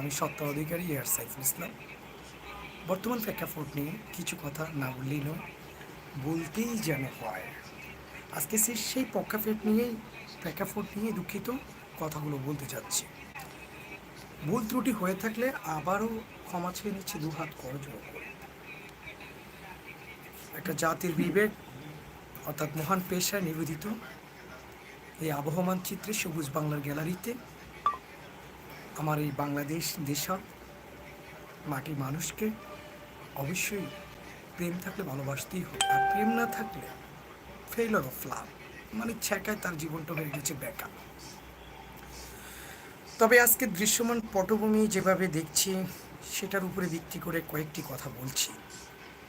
আমি সত্তা অধিকারী এয়ার সাইফুল ইসলাম বর্তমান প্রেক্ষাপট নিয়ে কিছু কথা না বললেই নয় বলতেই যেন হয়। আজকে সে সেই প্রেক্ষাপট নিয়েই, প্রেক্ষাপট নিয়ে দুঃখিত কথাগুলো বলতে যাচ্ছি। ভুল ত্রুটি হয়ে থাকলে আবারও ক্ষমা চেয়ে নিচ্ছে দু হাত করজোড়ো একটা জাতির বিবেক, অর্থাৎ মহান পেশায় নিবেদিত, এই আবহমান চিত্রে সবুজ বাংলার গ্যালারিতে আমার এই বাংলাদেশ দেশর মাটির মানুষকে অবশ্যই প্রেম থাকলে ভালোবাসতেই হবে। আর প্রেম না থাকলে ফেইলার অফ লাভ মানে ছ্যাঁকায় তার জীবনটা হয়ে গেছে বেকা তবে আজকে দৃশ্যমান পটভূমি যেভাবে দেখছি, সেটার উপরে ভিত্তি করে কয়েকটি কথা বলছি।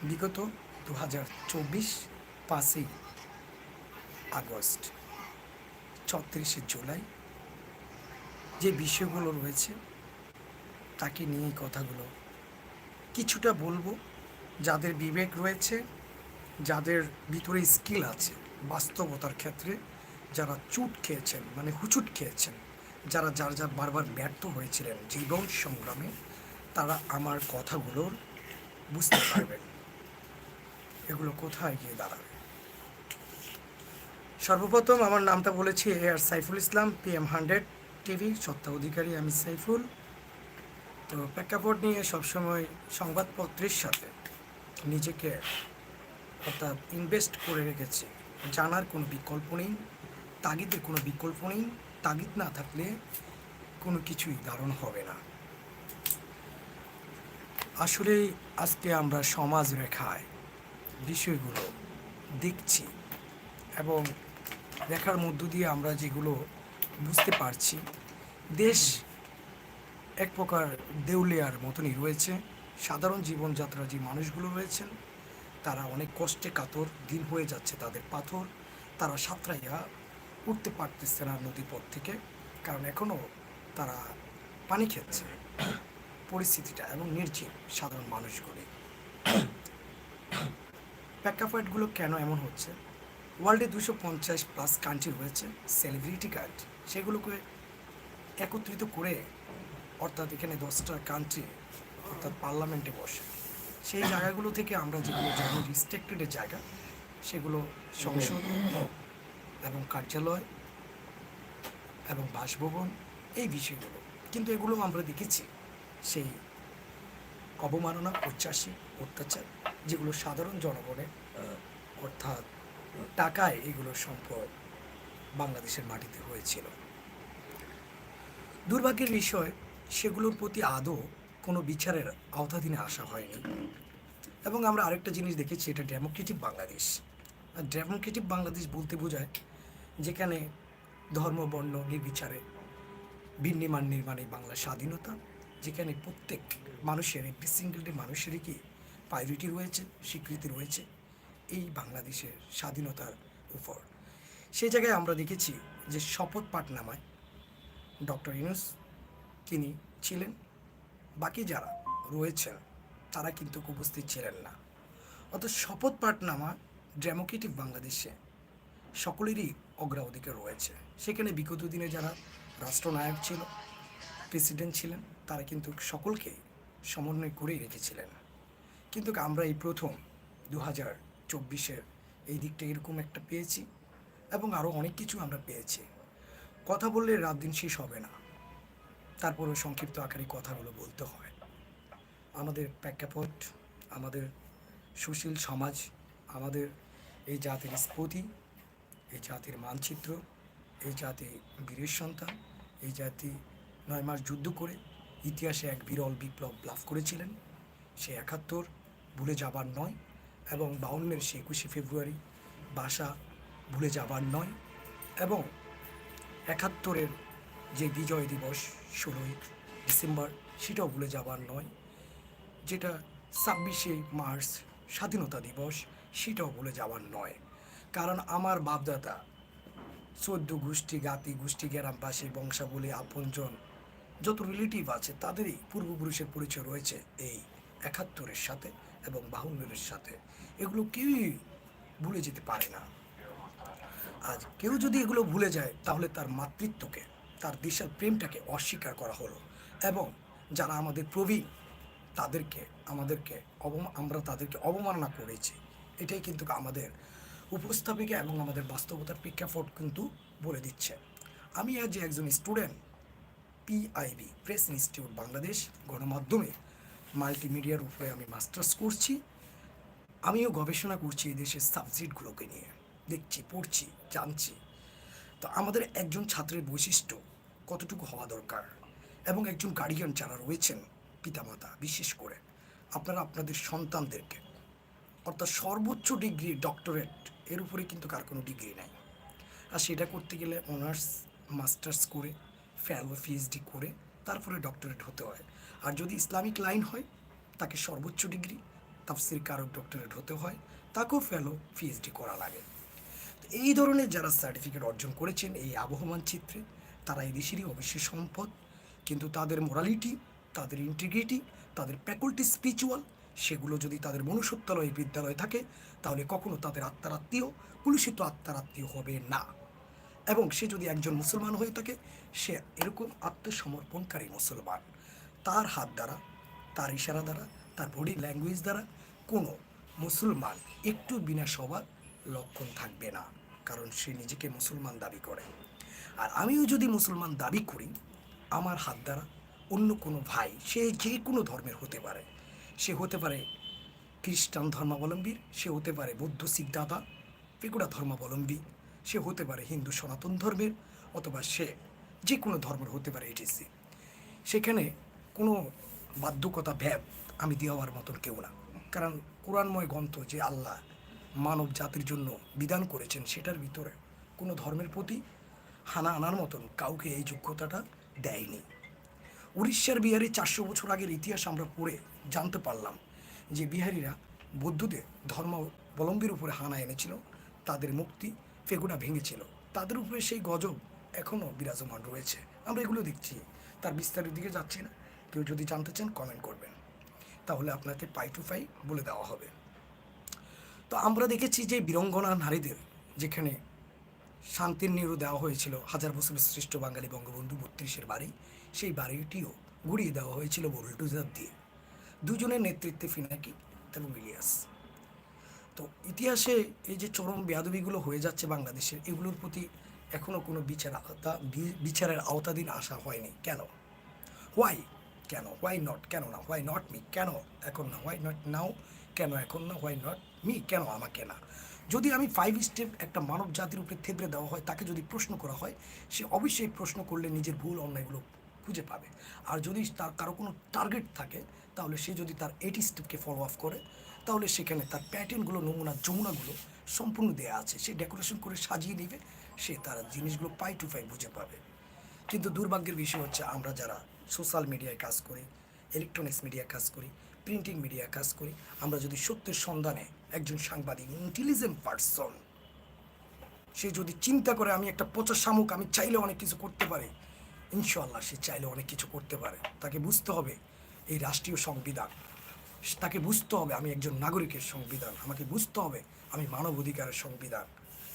বিগত দু হাজার চব্বিশ পাঁচই আগস্ট, ছত্রিশে জুলাই যে বিষয়গুলো রয়েছে, তাকে নিয়ে কথাগুলো। কিছুটা বলব, যাদের বিবেক রয়েছে, যাদের ভিতরে স্কিল আছে, বাস্তবতার ক্ষেত্রে যারা চুট খেয়েছেন মানে হুচুট খেয়েছেন, যারা যার যার বারবার ব্যর্থ হয়েছিলেন জীবন সংগ্রামে, তারা আমার কথাগুলোর বুঝতে পারবেন। এগুলো কোথায় গিয়ে দাঁড়াবে? সর্বপ্রথম আমার নামটা বলেছি A R Saiful Islam, P M hundred. TV সত্তা অধিকারী আমি সাইফুল। তো প্রেক্ষাপট নিয়ে সবসময় সংবাদপত্রের সাথে নিজেকে অর্থাৎ ইনভেস্ট করে রেখেছি। জানার কোনো বিকল্প নেই, তাগিদের কোনো বিকল্প নেই, তাগিদ না থাকলে কোনো কিছুই দারুণ হবে না। আসলে আজকে আমরা সমাজ রেখায় বিষয়গুলো দেখছি এবং দেখার মধ্য দিয়ে আমরা যেগুলো বুঝতে পারছি। দেশ এক প্রকার দেউলিয়ার মতনই রয়েছে। সাধারণ জীবনযাত্রা যে মানুষগুলো রয়েছেন, তারা অনেক কষ্টে কাতর, দিন হয়ে যাচ্ছে তাদের পাথর। তারা সাঁতরাইয়া উঠতে পারতেছে না নদীপথ থেকে, কারণ এখনও তারা পানি খেচ্ছে। পরিস্থিতিটা এবং নির্জীব সাধারণ মানুষগুলি। প্রেক্ষাপটগুলো কেন এমন হচ্ছে? ওয়ার্ল্ডে দুশো পঞ্চাশ প্লাস কান্ট্রি রয়েছে সেলিব্রিটি কান্ট্রি সেগুলোকে একত্রিত করে অর্থাৎ এখানে দশটা কান্ট্রি অর্থাৎ পার্লামেন্টে বসে। সেই জায়গাগুলো থেকে আমরা যেগুলো জানি রিস্ট্রিক্টেডের জায়গা, সেগুলো সংসদ এবং কার্যালয় এবং বাসভবন, এই বিষয়গুলো। কিন্তু এগুলো আমরা দেখেছি, সেই অবমাননা উচ্ছ্বাসী অত্যাচার, যেগুলো সাধারণ জনগণের, অর্থাৎ টাকায় এগুলো সম্পদ বাংলাদেশের মাটিতে হয়েছিল। দুর্ভাগ্যের বিষয়, সেগুলোর প্রতি আদৌ কোনো বিচারের আওতাধীনে আসা হয়নি। এবং আমরা আরেকটা জিনিস দেখেছি, এটা ডেমোক্রেটিক বাংলাদেশ। আর ডেমোক্রেটিক বাংলাদেশ বলতে বোঝায় যেখানে ধর্ম, বর্ণ, নির্বিচারে ভিন্নিমান নির্মাণে বাংলা স্বাধীনতা, যেখানে প্রত্যেক মানুষের, একটি সিঙ্গেলটি মানুষেরই কি প্রায়োরিটি রয়েছে, স্বীকৃতি রয়েছে। এই বাংলাদেশের স্বাধীনতার উপর। সেই জায়গায় আমরা দেখেছি যে শপথ পাঠ নামায় ডক্টর ইউনুস, তিনি ছিলেন। বাকি যারা রয়েছেন, তারা কিন্তু উপস্থিত ছিলেন না। অত শপথ পাঠনামা ডেমোক্রেটিক বাংলাদেশে সকলেরই অগ্রাধিকার রয়েছে। সেখানে বিগত দিনে যারা রাষ্ট্রনায়ক ছিল, প্রেসিডেন্ট ছিলেন, তারা কিন্তু সকলকে সমন্বয় করেই রেখেছিলেন। কিন্তু আমরা এই প্রথম দু হাজার চব্বিশের এই দিকটা এরকম একটা পেয়েছি এবং আরও অনেক কিছু আমরা পেয়েছি। কথা বললে রাত দিন শেষ হবে না। তারপরেও সংক্ষিপ্ত আকারে কথাগুলো বলতে হয়। আমাদের প্রেক্ষাপট আমাদের সুশীল সমাজ, আমাদের এই জাতির স্ফূর্তি, এই জাতির মানচিত্র, এই জাতি বীরের সন্তান, এই জাতি নয় মাস যুদ্ধ করে ইতিহাসে এক বিরল বিপ্লব লাভ করেছিলেন। সে একাত্তর, ভুলে যাবার নয়। এবং বাউন্নের সে একুশে ফেব্রুয়ারি বাসা ভুলে যাবার নয় এবং একাত্তরের যে বিজয় দিবস ষোলোই ডিসেম্বর, সেটাও ভুলে যাবার নয়, যেটা ছাব্বিশে মার্চ স্বাধীনতা দিবস, সেটাও ভুলে যাওয়ার নয়। কারণ আমার বাপদাদা চোদ্দ গোষ্ঠী গাতি গোষ্ঠী, গ্রামবাসী, বংশাবলী, আপনজন, যত রিলেটিভ আছে, তাদেরই পূর্বপুরুষের পরিচয় রয়েছে এই একাত্তরের সাথে। এবং বাহুল্যের সাথে। এগুলো কেউই ভুলে যেতে পারে না। আজ কেউ যদি এগুলো ভুলে যায়, তাহলে তার মাতৃত্বকে, তার দেশের প্রেমটাকে অস্বীকার করা হলো। এবং যারা আমাদের প্রবীণ, তাদেরকে, আমাদেরকে অবম, আমরা তাদেরকে অবমাননা করেছি। এটাই কিন্তু আমাদের উপস্থাপিকা এবং আমাদের বাস্তবতার প্রেক্ষাপট কিন্তু বলে দিচ্ছে। আমি আজ একজন student PIB press institute Bangladesh গণমাধ্যমে মাল্টিমিডিয়ার উপরে আমি মাস্টার্স করছি। আমিও গবেষণা করছি এই দেশের সাবজেক্টগুলোকে নিয়ে। দেখছি, পড়ছি, জানছি। তো আমাদের একজন ছাত্রের বৈশিষ্ট্য কতটুকু হওয়া দরকার এবং একজন গার্ডিয়ান যারা রয়েছেন পিতামাতা, বিশেষ করে আপনারা আপনাদের সন্তানদেরকে, অর্থাৎ সর্বোচ্চ ডিগ্রি ডক্টরেট এর উপরে কিন্তু কার কোনো ডিগ্রি নাই। আর সেটা করতে গেলে অনার্স মাস্টার্স করে ফেলো পিএইচডি করে, তারপরে ডক্টরেট হতে হয়। আর যদি ইসলামিক লাইন হয়, তাকে সর্বোচ্চ ডিগ্রি, তাফসির কারক, ডক্টরেট হতে হয়, তাকেও ফেলো পিএইচডি করা লাগে। তো এই ধরনের যারা সার্টিফিকেট অর্জন করেছেন এই আবহমান চিত্রে, তারা এই দেশেরই অবশ্যই সম্পদ। কিন্তু তাদের মোরালিটি তাদের ইন্টিগ্রিটি তাদের ফ্যাকাল্টি স্পিরিচুয়াল সেগুলো যদি তাদের মনুষ্যত্বালয় বিদ্যালয় থাকে, তাহলে কখনো তাদের আত্মার আত্মীয় কুলুষিত আত্মার আত্মীয় হবে না। এবং সে যদি একজন মুসলমান হয়ে থাকে, সে এরকম আত্মসমর্পণকারী মুসলমান। তার হাত দ্বারা, তার ইশারা দ্বারা, তার বডি ল্যাঙ্গুয়েজ দ্বারা কোনো মুসলমান একটু বিনা হওয়ার লক্ষণ থাকবে না, কারণ সে নিজেকে মুসলমান দাবি করে। আর আমিও যদি মুসলমান দাবি করি, আমার হাত দ্বারা অন্য কোনো ভাই, সে যে কোনো ধর্মের হতে পারে। সে হতে পারে খ্রিস্টান ধর্মাবলম্বীর, সে হতে পারে বৌদ্ধ, শিখ দাদা পেগুড়া ধর্মাবলম্বী, সে হতে পারে হিন্দু, সনাতন ধর্মের, অথবা সে যে কোনো ধর্মের হতে পারে এটিসি সেখানে কোনো বাধ্যকতা ভ্যাব আমি দেওয়ার মতন কেউ না। কারণ কোরআনময় গ্রন্থ যে আল্লাহ মানব জাতির জন্য বিধান করেছেন, সেটার ভিতরে কোনো ধর্মের প্রতি হানা আনার মতন কাউকে এই যোগ্যতাটা দেয়নি। উড়িষ্যার বিহারে চারশো বছর আগের ইতিহাস আমরা পড়ে জানতে পারলাম যে বিহারিরা বৌদ্ধদের ধর্মাবলম্বীর উপরে হানা এনেছিল, তাদের মুক্তি ফেগুনা ভেঙেছিল। তাদের উপরে সেই গজব এখনও বিরাজমান রয়েছে। আমরা এগুলো দেখছি, তার বিস্তারের দিকে যাচ্ছি না। কেউ যদি জানতে চান কমেন্ট করবেন। তাহলে আপনাকে পাই টু পাই বলে দেওয়া হবে। তো আমরা দেখেছি যে বীরঙ্গনা নারীদের, যেখানে শান্তির নিরু দেওয়া হয়েছিল, হাজার বছরের শ্রেষ্ঠ বাঙালি বঙ্গবন্ধু বত্রিশের বাড়ি, সেই বাড়িটিও গুড়িয়ে দেওয়া হয়েছিল বুলডোজার দিয়ে। দুজনের নেতৃত্বে ফিনাকি এবং ইলিয়াস। তো ইতিহাসে এই যে চরম বেয়াদবিগুলো হয়ে যাচ্ছে বাংলাদেশের, এগুলোর প্রতি এখনও কোনো বিচার আওতা বিচারের আওতাধীন আসা হয়নি। কেন? হোয়াই কেন? হোয়াই নট কেন না? হোয়াই নট মি কেন? এখন না? হোয়াই নট নাও কেন এখন না? হোয়াই নট মি কেন আমাকে না? যদি আমি ফাইভ স্টেপ একটা মানব জাতির উপরে থেবড়ে দেওয়া হয়, তাকে যদি প্রশ্ন করা হয়, সে অবশ্যই প্রশ্ন করলে নিজের ভুল অন্যায়গুলো খুঁজে পাবে। আর যদি তার কারও কোনো টার্গেট থাকে, তাহলে সে যদি তার এইটি স্টেপকে ফলো আপ করে, তাহলে সেখানে তার প্যাটার্নগুলো নমুনা যমুনাগুলো সম্পূর্ণ দেয়া আছে। সে ডেকোরেশন করে সাজিয়ে নেবে, সে তার জিনিসগুলো পাই টু পাই বুঝে পাবে। কিন্তু দুর্ভাগ্যের বিষয় হচ্ছে, আমরা যারা সোশ্যাল মিডিয়ায় কাজ করি ইলেকট্রনিক্স মিডিয়া কাজ করি প্রিন্টিং মিডিয়া কাজ করি, আমরা যদি সত্যের সন্ধানে একজন সাংবাদিক ইন্টেলিজেন্ট পার্সন সে যদি চিন্তা করে আমি একটা পচা শামুক, আমি চাইলে অনেক কিছু করতে পারি ইনশাল্লাহ সে চাইলে অনেক কিছু করতে পারে। তাকে বুঝতে হবে এই রাষ্ট্রীয় সংবিধান। তাকে বুঝতে হবে আমি একজন নাগরিকের সংবিধান। আমাকে বুঝতে হবে আমি মানব অধিকারের সংবিধান।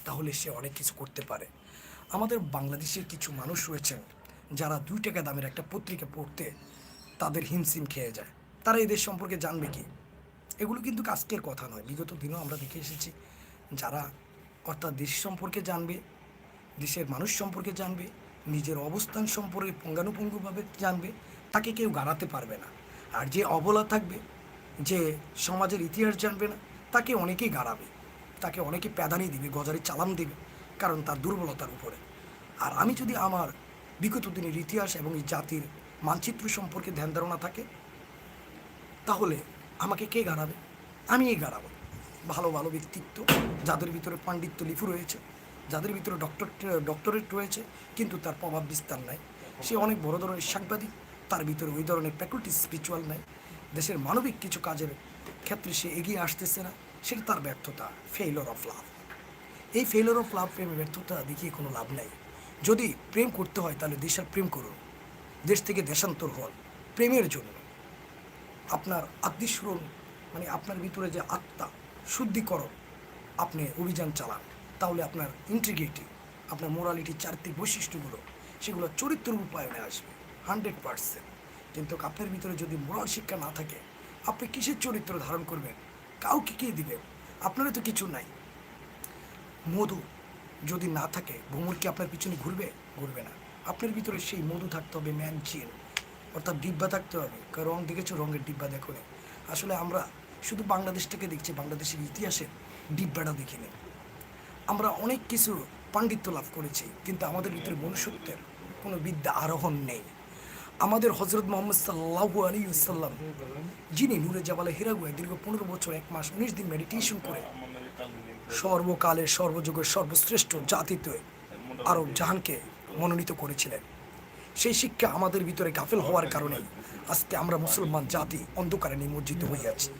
তাহলে সে অনেক কিছু করতে পারে। আমাদের বাংলাদেশের কিছু মানুষ রয়েছেন যারা দুই টাকা দামের একটা পত্রিকা পড়তে তাদের হিমসিম খেয়ে যায়। তারা এদের সম্পর্কে জানবে কি? এগুলো কিন্তু আজকের কথা নয়। বিগত দিনেও আমরা দেখে এসেছি, যারা অর্থাৎ দেশ সম্পর্কে জানবে, দেশের মানুষ সম্পর্কে জানবে, নিজের অবস্থান সম্পর্কে পুঙ্খানুপুঙ্খভাবে জানবে, তাকে কেউ গাড়াতে পারবে না। আর যে অবলা থাকবে, যে সমাজের ইতিহাস জানবে না, তাকে অনেকেই গাড়াবে। তাকে অনেকে প্যাদানি দিবে, গজারে চালাম দেবে, কারণ তার দুর্বলতার উপরে। আর আমি যদি আমার বিগত দিনের ইতিহাস এবং এই জাতির মানচিত্র সম্পর্কে ধ্যান ধারণা থাকে, তাহলে আমাকে কে গাড়াবে? আমিই গাড়াবো। ভালো ভালো ব্যক্তিত্ব, যাদের ভিতরে পাণ্ডিত্য লিপু রয়েছে, যাদের ভিতরে ডক্টর, ডক্টরেট রয়েছে, কিন্তু তার প্রভাব বিস্তার নাই। সে অনেক বড় ধরনের সাংবাদিক, তার ভিতরে ওই ধরনের ফ্যাকাল্টি স্পিরিচুয়াল নাই। দেশের মানবিক কিছু কাজের ক্ষেত্রে সে এগিয়ে আসতেছে না সেটা তার ব্যর্থতা ফেইলর অফ লাভ এই ফেইলর অফ লাভ প্রেমে ব্যর্থতা দেখিয়ে কোনো লাভ নাই। যদি প্রেম করতে হয়, তাহলে দেশের প্রেম করুন। দেশ থেকে দেশান্তর হন, প্রেমের জন্য। আপনার আত্মীস্মরণ মানে আপনার ভিতরে যে আত্মা, শুদ্ধিকরণ, আপনি অভিযান চালান, তাহলে আপনার ইন্টিগ্রিটি আপনার মোরালিটি চারিত্রিক বৈশিষ্ট্যগুলো, সেগুলো চরিত্র রূপায়ণে আসবে হান্ড্রেড পারসেন্ট কিন্তু আপনার ভিতরে যদি মোরাল শিক্ষা না থাকে, আপনি কিসের চরিত্র ধারণ করবেন? কাউকে কে দিবেন? আপনারও তো কিছু নাই। মধু যদি না থাকে ভ্রমর কি আপনার পিছনে ঘুরবে? ঘুরবে না। আপনার ভিতরে সেই মধু থাকতে হবে, ম্যান চিন অর্থাৎ ডিব্বা থাকতে হবে। কারণ রং দেখেছ, রঙের ডিব্বা দেখো। আসলে আমরা শুধু বাংলাদেশটাকে দেখছি, বাংলাদেশের ইতিহাসের ডিব্বাটা দেখিনি আমরা অনেক কিছু পাণ্ডিত্য লাভ করেছি, কিন্তু আমাদের ভিতরে মনুষ্যত্বের কোনো বিদ্যা আরোহণ নেই। আমাদের হজরত মোহাম্মদ সাল্লাহু আলী সাল্লাম যিনি নূরে জাবালে হিরাগুয়ে দীর্ঘ পনেরো বছর, এক মাস, উনিশ দিন মেডিটেশন করে সর্বকালের, সর্বযুগের সর্বশ্রেষ্ঠ জাতিতে আরব জাহানকে মনোনীত করেছিলেন। সেই শিক্ষা আমাদের ভিতরে গাফেল হওয়ার কারণে আজকে আমরা মুসলমান জাতি অন্ধকারে নিমজ্জিত হইয়াছি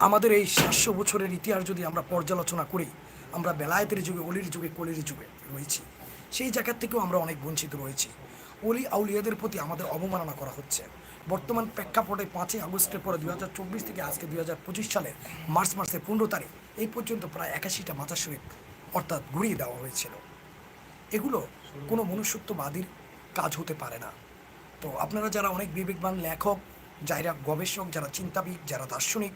আমাদের এই সাতশো বছরের ইতিহাস যদি আমরা পর্যালোচনা করি, আমরা বেলায়েতের যুগে, অলির যুগে, কলির যুগে রয়েছি। সেই জায়গার থেকেও আমরা অনেক বঞ্চিত রয়েছি। অলি আউলিয়াদের প্রতি আমাদের অবমাননা করা হচ্ছে। বর্তমান প্রেক্ষাপটে পাঁচই আগস্টের পরে দুই হাজার চব্বিশ থেকে আজকে দুই হাজার পঁচিশ সালের মার্চ মাসের পনেরো তারিখ, এই পর্যন্ত প্রায় একাশিটা মাথা শরীফ অর্থাৎ ঘুরিয়ে দেওয়া হয়েছিল। এগুলো কোনো মনুষ্যত্ববাদীর কাজ হতে পারে না। তো আপনারা যারা অনেক বিবেকবান লেখক, যারা গবেষক, যারা চিন্তাবিদ, যারা দার্শনিক,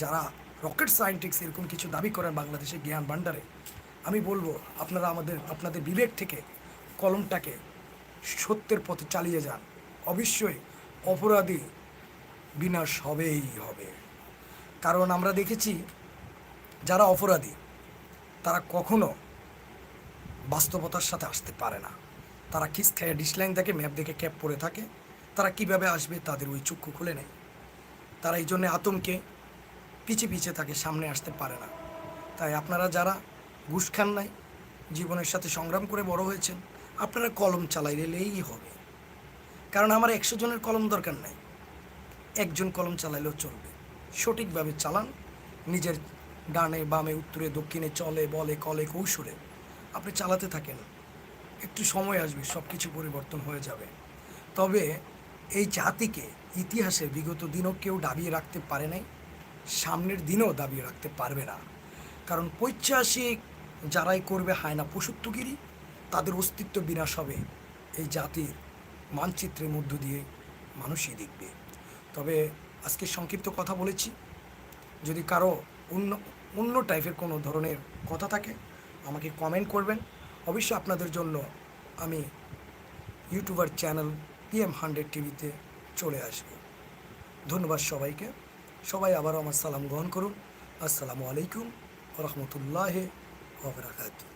যারা রকেট সায়েন্টিক্স এরকম কিছু দাবি করেন বাংলাদেশের জ্ঞান ভাণ্ডারে, আমি বলব আপনারা আমাদের, আপনাদের বিবেক থেকে কলমটাকে সত্যের পথে চালিয়ে যান। অবশ্যই অপরাধী বিনাশ হবেই হবে। কারণ আমরা দেখেছি, যারা অপরাধী, তারা কখনো বাস্তবতার সাথে আসতে পারে না। তারা কিস ডিসলাইন দেখে ম্যাপ দেখে ক্যাপ পরে থাকে? তারা কীভাবে আসবে তাদের ওই চক্ষু খুলে নেয় তারা এই জন্যে আতঙ্কে, পিছে পিছে থাকে সামনে আসতে পারে না। তাই আপনারা যারা ঘুষ খান নাই, জীবনের সাথে সংগ্রাম করে বড় হয়েছেন, আপনারা কলম চালাই চালাইলেই হবে। কারণ আমার একশো জনের কলম দরকার নাই। একজন কলম চালাইলেও চলবে। সঠিকভাবে চালান, নিজের ডানে বামে, উত্তরে, দক্ষিণে, চলে, বলে, কলে, কৌশলে। আপনি চালাতে থাকেন। একটু সময় আসবে সব কিছু পরিবর্তন হয়ে যাবে। তবে এই জাতিকে, ইতিহাসে বিগত দিনও কেউ দাবিয়ে রাখতে পারে নাই, সামনের দিনেও দাবিয়ে রাখতে পারবে না। কারণ পৈচাসিক যারাই করবে হায়না পশুত্বগিরি তাদের অস্তিত্ব বিনাশ হবে এই জাতির মানচিত্রের মধ্য দিয়ে মানুষই দেখবে। তবে আজকে সংক্ষিপ্ত কথা বলেছি। যদি কারও অন্য অন্য টাইপের কোনো ধরনের কথা থাকে, আমাকে কমেন্ট করবেন। অবশ্যই আপনাদের জন্য আমি ইউটিউবার চ্যানেল পিএম হান্ড্রেড টিভিতে চলে আসব। ধন্যবাদ সবাইকে। সবাই আবারও আমার সালাম গ্রহণ করুন। আসসালামু আলাইকুম রহমতুল্লাহ ওবরাকাতুহ